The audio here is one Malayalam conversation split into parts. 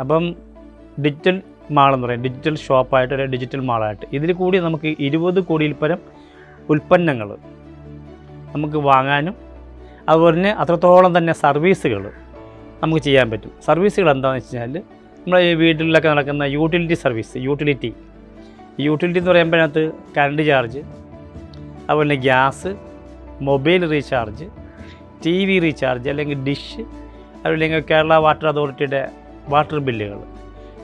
അപ്പം ഡിജിറ്റൽ മാൾ എന്ന് പറയും. ഡിജിറ്റൽ ഷോപ്പായിട്ട് അല്ലെങ്കിൽ ഡിജിറ്റൽ മാളായിട്ട് ഇതിൽ കൂടി നമുക്ക് ഇരുപത് കോടിയിൽ പരം ഉൽപ്പന്നങ്ങൾ നമുക്ക് വാങ്ങാനും അതുപോലെ തന്നെ അത്രത്തോളം തന്നെ സർവീസുകൾ നമുക്ക് ചെയ്യാൻ പറ്റും. സർവീസുകൾ എന്താണെന്ന് വെച്ച് കഴിഞ്ഞാൽ നമ്മുടെ ഈ വീട്ടിലൊക്കെ നടക്കുന്ന യൂട്ടിലിറ്റി സർവീസ് യൂട്ടിലിറ്റി യൂട്ടിലിറ്റി എന്ന് പറയുമ്പോഴത്ത് കറണ്ട് ചാർജ് അതുപോലെ തന്നെ gas mobile recharge T V recharge അല്ലെങ്കിൽ ഡിഷ് അതുപോലെ കേരള വാട്ടർ അതോറിറ്റിയുടെ വാട്ടർ ബില്ലുകൾ.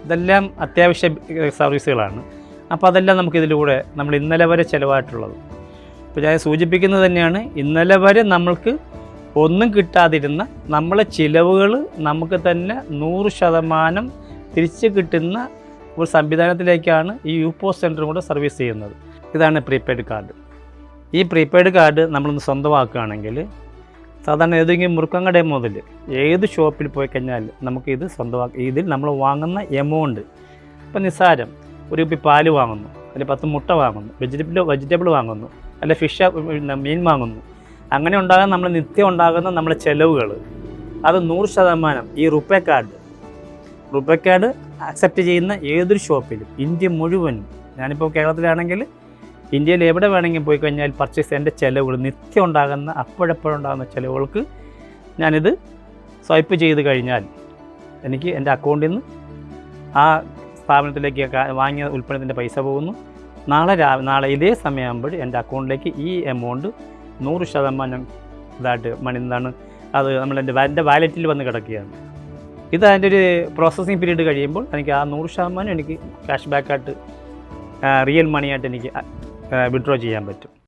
ഇതെല്ലാം അത്യാവശ്യ സർവീസുകളാണ്. അപ്പോൾ അതെല്ലാം നമുക്കിതിലൂടെ നമ്മൾ ഇന്നലെ വരെ ചിലവായിട്ടുള്ളത്. ഇപ്പോൾ ഞാൻ സൂചിപ്പിക്കുന്നത് തന്നെയാണ് ഇന്നലെ വരെ നമ്മൾക്ക് ഒന്നും കിട്ടാതിരുന്ന നമ്മളെ ചിലവുകൾ നമുക്ക് തന്നെ നൂറ് ശതമാനം തിരിച്ച് കിട്ടുന്ന ഒരു സംവിധാനത്തിലേക്കാണ് ഈ യു പോസ്റ്റ് സെന്ററും കൂടെ സർവീസ് ചെയ്യുന്നത്. ഇതാണ് പ്രീപെയ്ഡ് കാർഡ്. ഈ പ്രീപെയ്ഡ് കാർഡ് നമ്മളൊന്ന് സ്വന്തമാക്കുകയാണെങ്കിൽ സാധാരണ ഏതെങ്കിലും മുറുക്കം മുതൽ ഏത് ഷോപ്പിൽ പോയി കഴിഞ്ഞാൽ നമുക്ക് സ്വന്തമാക്കി ഇതിൽ നമ്മൾ വാങ്ങുന്ന എമൗണ്ട് ഇപ്പം നിസ്സാരം ഒരു കുപ്പി പാൽ വാങ്ങുന്നു അല്ലെങ്കിൽ പത്ത് മുട്ട വാങ്ങുന്നു വെജിറ്റബിൾ വെജിറ്റബിൾ വാങ്ങുന്നു അല്ലെ ഫിഷ് മീൻ വാങ്ങുന്നു. അങ്ങനെ ഉണ്ടാകുന്ന നമ്മൾ നിത്യം ഉണ്ടാകുന്ന നമ്മളെ ചിലവുകൾ അത് നൂറ് ശതമാനം ഈ RuPay card RuPay card accept ചെയ്യുന്ന ഏതൊരു ഷോപ്പിലും ഇന്ത്യ മുഴുവനും ഞാനിപ്പോൾ കേരളത്തിലാണെങ്കിൽ ഇന്ത്യയിൽ എവിടെ വേണമെങ്കിൽ പോയി കഴിഞ്ഞാൽ പർച്ചേസ് എന്റെ ചിലവുകൾ നിത്യം ഉണ്ടാകുന്ന അപ്പോഴപ്പോഴുണ്ടാകുന്ന ചിലവുകൾക്ക് ഞാനിത് സ്വൈപ്പ് ചെയ്ത് കഴിഞ്ഞാൽ എനിക്ക് എന്റെ അക്കൗണ്ടിൽ നിന്ന് ആ സ്ഥാപനത്തിലേക്ക് വാങ്ങിയ ഉൽപ്പന്നത്തിന്റെ പൈസ പോകുന്നു. നാളെ രാ നാളെ ഇതേ സമയമാകുമ്പോൾ എന്റെ അക്കൗണ്ടിലേക്ക് ഈ എമൗണ്ട് നൂറ് ശതമാനം ഇതായിട്ട് മണി എന്താണ് അത് നമ്മൾ എന്റെ എന്റെ വാലറ്റിൽ വന്ന് കിടക്കുകയാണ്. ഇത് അതിന്റെ ഒരു പ്രോസസ്സിങ് പീരീഡ് കഴിയുമ്പോൾ എനിക്ക് ആ നൂറ് ശതമാനം എനിക്ക് ക്യാഷ് ബാക്കായിട്ട് റിയൽ മണിയായിട്ട് എനിക്ക് വിഡ്രോ ചെയ്യാൻ പറ്റും.